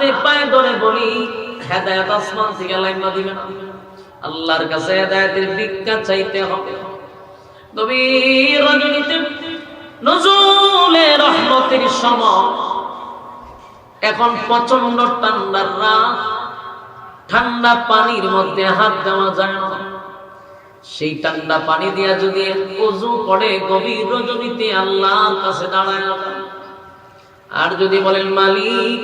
হাতে পায়ে ধরে বলি, হেদায়ত আসমান থেকে লাইমা দিবে না। আল্লাহর কাছে হেদায়তের ভিক্ষা চাইতে হবে। গভীর রজনীতে নজরুলে রহমতের সময় এখন প্রচণ্ড ঠান্ডার ঠান্ডা পানির মধ্যে হাত দেওয়া যায় না। সেই ঠান্ডা পানি দিয়া যদি অজু করে গভীর রজনীতে আল্লাহর কাছে দাঁড়ায় আর যদি বলেন, মালিক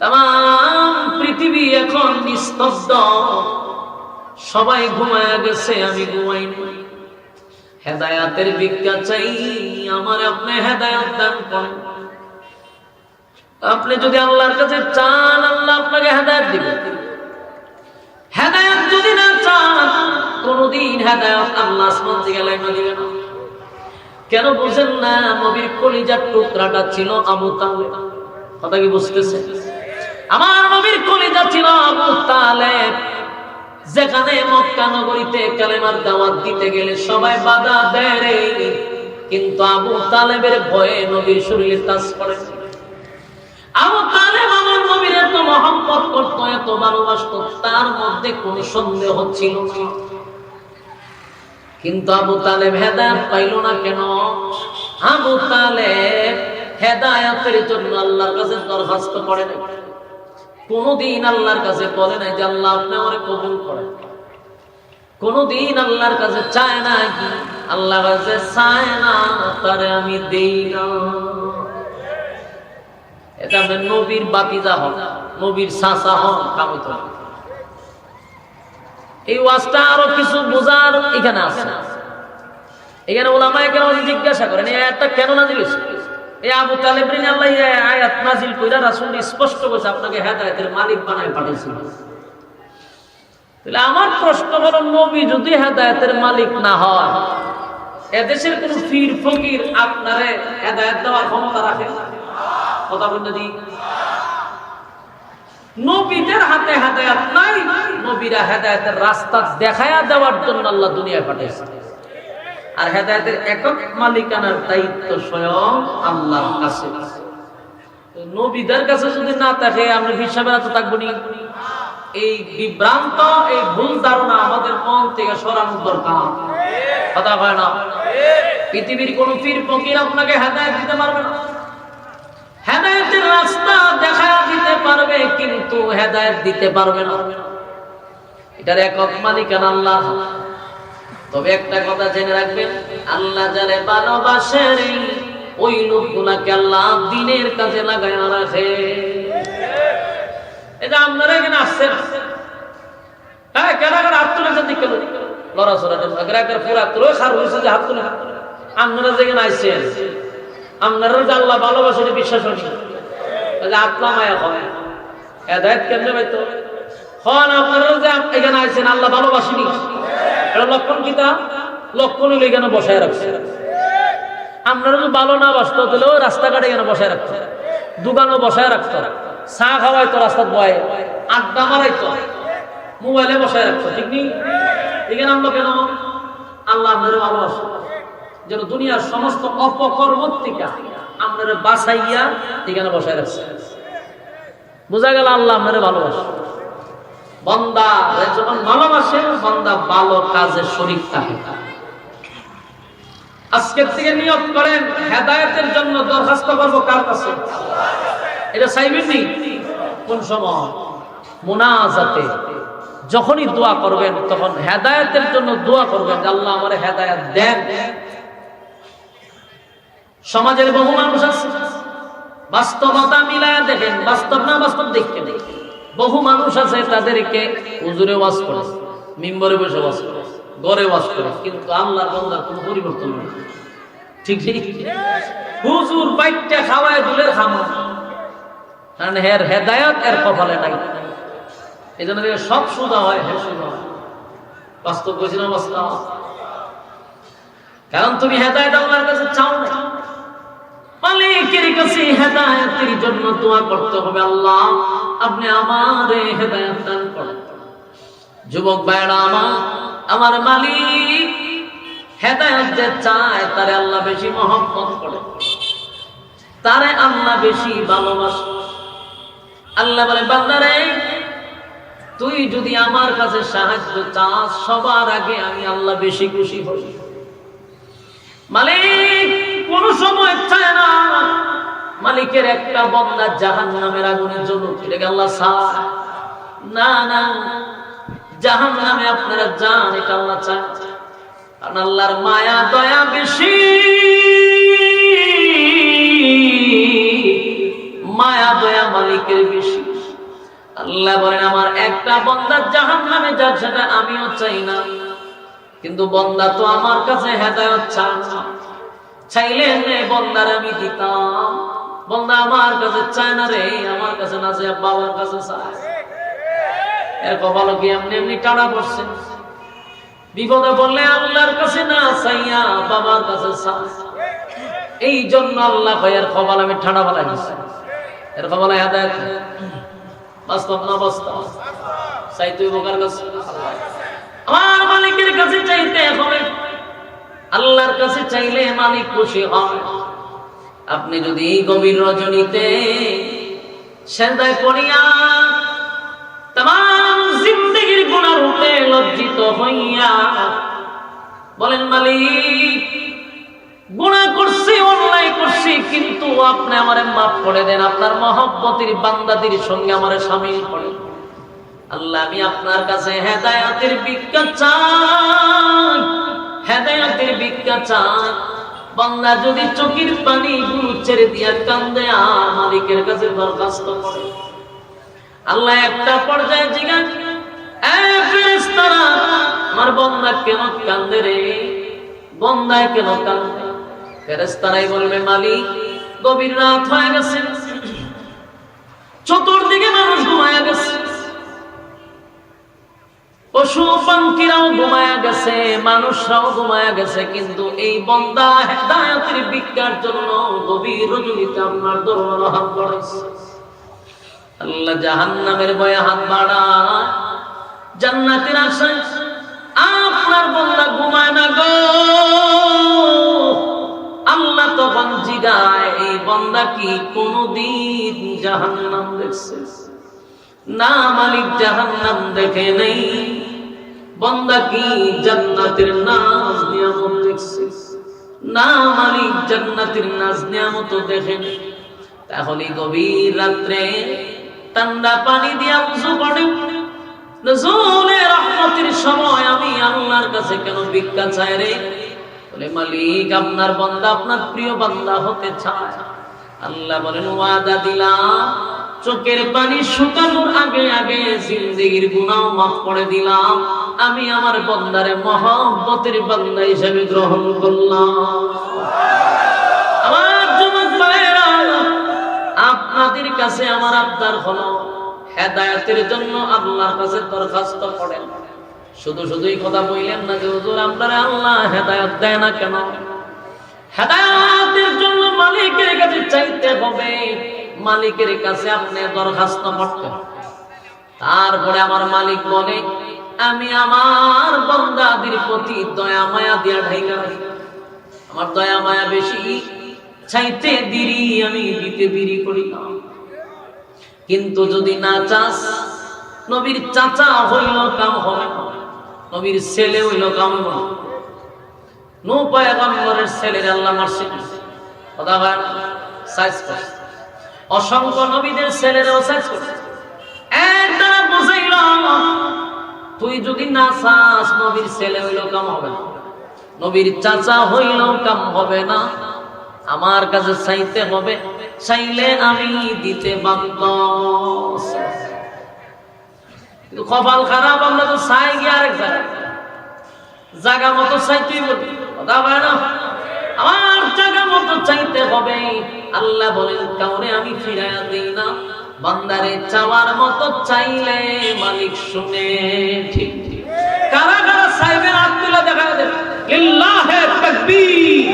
তাম পৃথিবী এখন নিস্তব্ধ। সবাই ঘুমায় গেছে, আমি ঘুমাইনি। হেদায়াতের ভিক্ষা চাই, আমার আপনি হেদায়াত দান করেন। আপনি যদি আল্লাহর কাছে চান, আল্লাহ আপনাকে হেদায়াত দিবেন হেদায়াত যদি না চান, কোনদিন হেদায়াত আল্লাহ আসমান থেকে লাইমা দিবে না। কেন বুঝেন না, নবীর কলিজার টুকরাটা ছিল তালেব কথা কি বুঝতেছে আমার নবীর কলিজা ছিল আবু তালেব। যেখানে মক্কা নগরীতে কালেমার দাওয়াত দিতে গেলে সবাই বাধা দেয়। কিন্তু আবু তালেবের ভয়ে নবীর শরীরে তাস করে আবু তালেব আমার নবীর এত মহব্বত করতো, এত ভালোবাসতো, তার মধ্যে কোনো সন্দেহ ছিল কিন্তু আবু তালেব হেদায়ত পাইল না কেন? আবু তালেব হেদায়তের জন্য আল্লাহর কাছে দরখাস্ত করে কোনদিন আল্লাহর কাছে বলে নাই যে আল্লাহ আপনি আমার কবুল করেন। কোনদিন আল্লাহর কাছে চায় না কি? আল্লাহর কাছে চায় না, তারে আমি দেই না। এটা নবীর বাতিজা হন নবীর সাসা হন কামিত এই ওয়াজটা আরও কিছু বোঝার এখানে আছে। এখানে ওলামায় কেন জিজ্ঞাসা করেন, এই আয়াতটা কেন নাজিল হয়েছে? এই আবু তালেব রিন আল্লাহ আয়াত নাজিল কইরা রাসূল স্পষ্ট করেছে আপনাকে হেদায়েতের মালিক বানায় পাঠিয়েছিল তাহলে আমার প্রশ্ন হলো, নবী যদি হেদায়েতের মালিক না হয়, এদেশের কোন ফির ফকির আপনারে হেদায়েত দেওয়ার ক্ষমতা রাখে? কথা দিই নবীদের হাতে হেদায়াত নাই, নবীরা হেদায়েতের রাস্তা দেখায়া দেওয়ার জন্য আল্লাহ দুনিয়ায় পাঠিয়েছে। আর হেদায়েতের একক মালিকানার দায়িত্ব স্বয়ং আল্লাহর কাছে। নবীদের কাছে যদি না থাকে, আমরা হিসাবে তো থাকব নি এই বিভ্রান্ত, এই ভুল ধারণা আমাদের মন থেকে সরানোর দরকার। কথা হয় না? পৃথিবীর কোন পীর ফকির আপনাকে হেদায়েত দিতে পারবে না। হেদায়েতের রাস্তা দেখা দিতে পারবে, কিন্তু হেদায়েত দিতে পারবে না। এটার একক মালিকানা আল্লাহ। তবে একটা কথা জেনে রাখবেন, আল্লাহ যারে ভালোবাসেন ওই লোকগুলাকে আল্লাহ দিনের কাজে লাগায় রাখে। এটা আপনারা এখানে আসছেন হ্যাঁ কেন কেন হয়েছে যে হাত তুলে। যে আল্লাহ ভালোবাসে এটা বিশ্বাস হচ্ছে আত্মা মায়া এদায়ত কেমনে পাইতো? হন আপনারা যে আল্লাহ ভালোবাসেনি। এটা লক্ষণ কিতা লক্ষণ হলে এখানে বসায় রাখছে। আপনারা যদি ভালো না বাসত, তাহলে ওই রাস্তাঘাটে এখানে বসায় রাখতো। দোকানও বসায় রাখতো। চা খাওয়াইতো, রাস্তার বয়ে। আড্ডা মারাইতো। মোবাইলে বসায় রাখতো, ঠিক নেই? এখানে আমরা কেন? আল্লাহ আপনারা ভালোবাসো। যেন দুনিয়ার সমস্ত অপকর্ম থেকে আপনারা বাসাইয়া এখানে বসায় রাখছে। বোঝা গেল আল্লাহ আপনারা ভালোবাসে। বন্দা যখন বন্দা ভালো কাজে থাকে। আজকের থেকে নিয়োগ করেন, হেদায়তের জন্য দরখাস্ত করব কার কাছে? এটা কোন সময়? মোনাজাতে। যখনই দোয়া করবেন, তখন হেদায়তের জন্য দোয়া করবেন আল্লাহ আমার হেদায়ত দেন। সমাজের বহু মানুষ আছে। বাস্তবতা মিলায় দেখেন, বাস্তব না বাস্তব দেখতে। দেখেন বহু মানুষ আছে তাদেরকে হুজুরে ওয়াজ করে, মিম্বরে বসে ওয়াজ করে গড়ে ওয়াজ করে, কিন্তু আল্লাহর বন্দার কোনো পরিবর্তন নেই। ঠিক ঠিক? হুজুর বাইকটা খাওয়ায় দুলের খামা। কারণ হের হেদায়ত, এর কপালে নাই। এই জন্য সব সুদা হয়, হে সুদা বাস্তব বলছি না, বাস্তব কারণ তুমি হেদায়ত আল্লাহর কাছে চাও না। মালিকের কাছে হেদায়েতের জন্য দোয়া করতে হবে আল্লাহ। আপনি আমারে হেদায়েত দান করেন। যুবক ভাইরা আমার আমার মালিক হেদায়েত যে চায়, তারে আল্লাহ বেশি মহব্বত করে। তারে আল্লাহ বেশি ভালোবাসে। আল্লাহ বলে, বান্দারে, তুই যদি আমার কাছে সাহায্য চাস, সবার আগে আমি আল্লাহ বেশি খুশি হই। মালিক, কোন সময় চায় না মালিকের একটা বন্দা জাহান নামের আগুনের জন্য। আল্লাহ চায়। না না জাহান নামে আপনারা যান, এটা আল্লাহ চায়। কারণ আল্লাহর মায়া, দয়া বেশি। মায়া, দয়া মালিকের বেশি। আল্লাহ বলেন, আমার একটা বন্দা জাহান নামে যার সেটা আমিও চাই না। কিন্তু বন্দা তো আমার কাছে হেদায়ত চায় না। চাইলে বন্দার আমি দিতাম। বন্দা আমার কাছে চায় না রে, আমার কাছে না চায় বাবার কাছে চায়। এর কপাল কি এমনি এমনি টানা পড়ছে? বিপদে আল্লাহর কাছে না চাইয়া বাবার কাছে চায়। এই জন্য আল্লাহ ভাইয়ের কপাল আমি ঠান্ডা বলা দিচ্ছি এর কপাল বাস্তব না বাস্তব? চাইতে বোকার কাছে। আমার মালিকের কাছে চাইতে হবে। আল্লাহর কাছে চাইলে মালিক খুশি হয়। আপনি যদি গভীর রজনীতে সেদায় পড়িয়া তাম জিন্দগির গুণার রূপে লজ্জিত হইয়া বলেন, মালিক, গুণা করছি, অন্যায় করছি, কিন্তু আপনি আমারে মাফ করে দেন। আপনার মহব্বতের বান্দাদের সঙ্গে আমারে সামিল করেন। আল্লাহ, আমি আপনার কাছে হেদায়াতের ভিক্ষা চাই। হেদায়াতের ভিক্ষা চাই। বান্দা যদি চোখের পানি ছেড়ে দিয়া কান্দে মালিকের কাছে দরখাস্ত করে। আল্লাহ একটা পর্যায়ে জিগান আমার বন্দা কেন কান্দে রে? বন্দায় কেন কান্দে? ফেরেশতারাই বলবে, মালিক, গভীর রাত হয়ে গেছে। চতুর্দিকে মানুষ ঘুমায় গেছে। পশু পাখিরাও ঘুমায়া গেছে, মানুষরাও ঘুমায়া গেছে, কিন্তু এই বন্দা হেদায়তের ভিক্ষার জন্য গভীর রজনীতে আপনার দরবার হাত বাড়াইছে আল্লাহ জাহান্নামের ভয়ে হাত বাড়ায়, জান্নাতের আশায় আপনার বন্দা ঘুমায় না গো। আল্লাহ তখন জিগায়, এই বন্দা কি কোনদিন জাহান্নাম দেখছে? না মালিক জাহান্নাম দেখে নেই। বন্দা কি জান্নাতের নাজ নিয়ামত দেখছে? না মালিক জান্নাতের নাজ নিয়ামত দেখে তাহলে গভীর রাত্রে ঠান্ডা পানি দিয়া উজু করে। নজরুলের রহমতের সময় আমি আল্লাহর কাছে কেন ভিক্ষা চাই রে? বলে, মালিক, আপনার বান্দা আপনার প্রিয় বান্দা হতে চায়। আল্লাহ বলেন, ওয়াদা দিলাম, চোখের পানি শুকানোর আগে আগে জিন্দগির গুনাহ মাফ করে দিলাম। আমি আমার বন্দারে মহব্বতের বান্দা হিসেবে গ্রহণ করলাম। আমার যুবক আপনাদের কাছে আমার আবদার হলো হেদায়েতের জন্য আল্লাহর কাছে দরখাস্ত করেন। শুধু শুধুই কথা বললেন না যে, হুজুর, আপনারা আল্লাহ হেদায়েত দেয় না কেন? হেদায়েতের জন্য মালিকের কাছে চাইতে হবে, মালিকের কাছে আপনি দরখাস্ত করতে তারপরে আমার মালিক বলে আমি আমার বন্দাদের প্রতি দয়া মায়া দিয়া রাখি। আমার দয়া মায়া বেশি, চাইতে দেরি আমি দিতে দেরি করি কিন্তু যদি না চাস, নবীর চাচা হইল কাম হবে নবীর ছেলে হইল কাম হবে না। পয়গম্বরের ছেলের আল্লাহ মারছে কথা হয় সাইজ করছে অসংখ্য নবীদের ছেলেরাও সাইজ করছে একটা বুঝাইল তুই যদি না চাস, নবীর ছেলে হইল কাম হবে না। নবীর চাচা হইল কাম হবে না। আমার কাছে চাইতে হবে, চাইলে আমি দিতে বাধ্য। কপাল খারাপ, আমরা তো চাই গিয়ে আরেক জায়গা মতো চাইতেই বলি কথা বলে না? আমার জায়গা মতো চাইতে হবে। আল্লাহ বলেন, কাউরে আমি ফিরাইয়া দিই না। বান্দারে চাওয়ার মতো চাইলে মালিক শুনে ঠিক কারা কারা চাইবেন আব্দুল্লাহ দেখা দেবে লিল্লাহে তাকবীর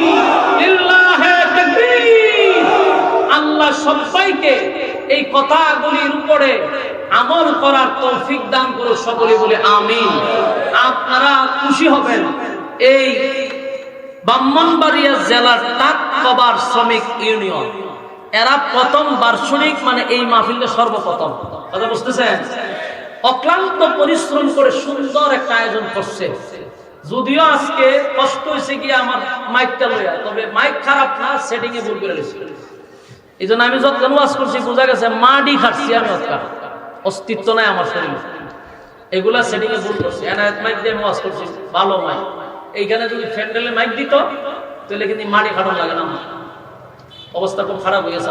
লিল্লাহে তাকবীর। আল্লাহ সবাইকে এই কথাগুলির উপরে আমল করার তৌফিক দান করে সকলে বলে আমিন। আপনারা খুশি হবেন। এই ব্রাহ্মণবাড়িয়া জেলার টাক কবার শ্রমিক ইউনিয়ন। এরা প্রথম বার্ষিক মানে এই মাহফিলটা সর্বপ্রথম। কথা বুঝতেছেন? অক্লান্ত পরিশ্রম করে সুন্দর একটা আয়োজন করছে। যদিও আজকে কষ্ট হয়েছে কি আমার মাইকটা লইয়া, তবে মাইক খারাপ না সেটিং এ ভুল করে এই জন্য আমি যতক্ষণ ওয়াজ করছি, বোঝা গেছে মাডি খাচ্ছি আমি অতটা। অস্তিত্ব নাই আমার শরীরে। এগুলা সেটিং এ ভুল করছি। এনায়ত মাইক দিয়ে আমি ওয়াজ করছি, ভালো মাইক। এইখানে যদি ফ্যান্ডেলে মাইক দিত, তাহলে কিন্তু মাডি খাটানো লাগে না। অবস্থা খুব খারাপ হয়ে গেছে